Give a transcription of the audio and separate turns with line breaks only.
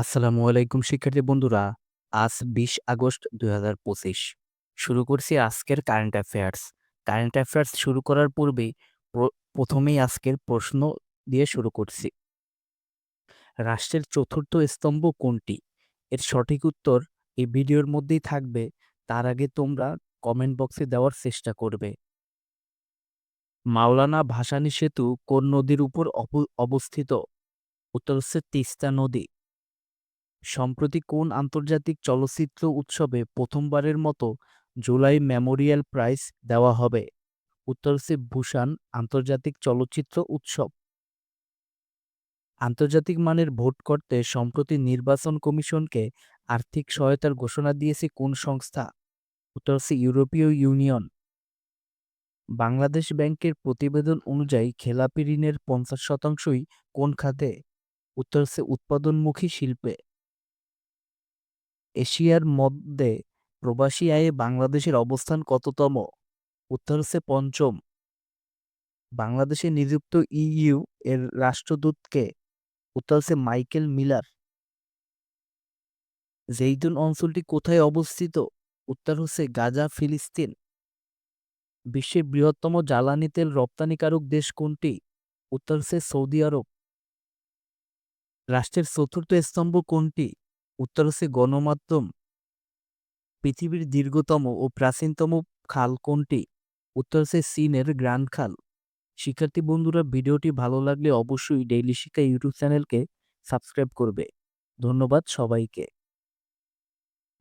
আসসালামু আলাইকুম, শিক্ষার্থী বন্ধুরা। আজ বিশ আগস্ট দুই হাজার পঁচিশ। শুরু করছি আজকের কারেন্ট অ্যাফেয়ার্স কারেন্ট অ্যাফেয়ার্স শুরু করার পূর্বে প্র- প্রথমেই আজকের প্রশ্ন দিয়ে শুরু করছি। রাষ্ট্রের চতুর্থ স্তম্ভ কোনটি? এর সঠিক উত্তর এই ভিডিওর মধ্যেই থাকবে। তার আগে তোমরা কমেন্ট বক্সে দেওয়ার চেষ্টা করবে। মাওলানা ভাসানী সেতু কোন নদীর উপর অব- অবস্থিত? উত্তর হচ্ছে তিস্তা নদী। সম্প্রতি কোন আন্তর্জাতিক চলচ্চিত্র উৎসবে প্রথমবারের মতো জুলাই মেমোরিয়াল প্রাইজ দেওয়া হবে? উত্তর হচ্ছে বুসান আন্তর্জাতিক চলচ্চিত্র উৎসব। আন্তর্জাতিক মানের ভোট করতে সম্প্রতি নির্বাচন কমিশনকে আর্থিক সহায়তার ঘোষণা দিয়েছে কোন সংস্থা? উত্তর হচ্ছে ইউরোপীয় ইউনিয়ন। বাংলাদেশ ব্যাংকের প্রতিবেদন অনুযায়ী খেলাপি ঋণের পঞ্চাশ শতাংশই কোন খাতে? উত্তর উৎপাদনমুখী শিল্পে। এশিয়ার মধ্যে প্রবাসী আয়ে বাংলাদেশের অবস্থান কততম? উত্তর হচ্ছে পঞ্চম। বাংলাদেশে নিযুক্ত ইইউ এর রাষ্ট্রদূতকে উত্তর হচ্ছে মাইকেল মিলার। জেইতুন অঞ্চলটি কোথায় অবস্থিত? উত্তর হচ্ছে গাজা, ফিলিস্তিন। বিশ্বের বৃহত্তম জ্বালানি তেল রপ্তানিকারক দেশ কোনটি? উত্তর হচ্ছে সৌদি আরব। রাষ্ট্রের চতুর্থ স্তম্ভ কোনটি? উত্তর হচ্ছে গণমাধ্যম পৃথিবীর দীর্ঘতম ও প্রাচীনতম খাল কোনটি? উত্তর হচ্ছে চীনের গ্র্যান্ড খাল। শিক্ষার্থী বন্ধুরা, ভিডিওটি ভালো লাগলে অবশ্যই ডেইলি শিক্ষা ইউটিউব চ্যানেলকে সাবস্ক্রাইব করবে। ধন্যবাদ সবাইকে।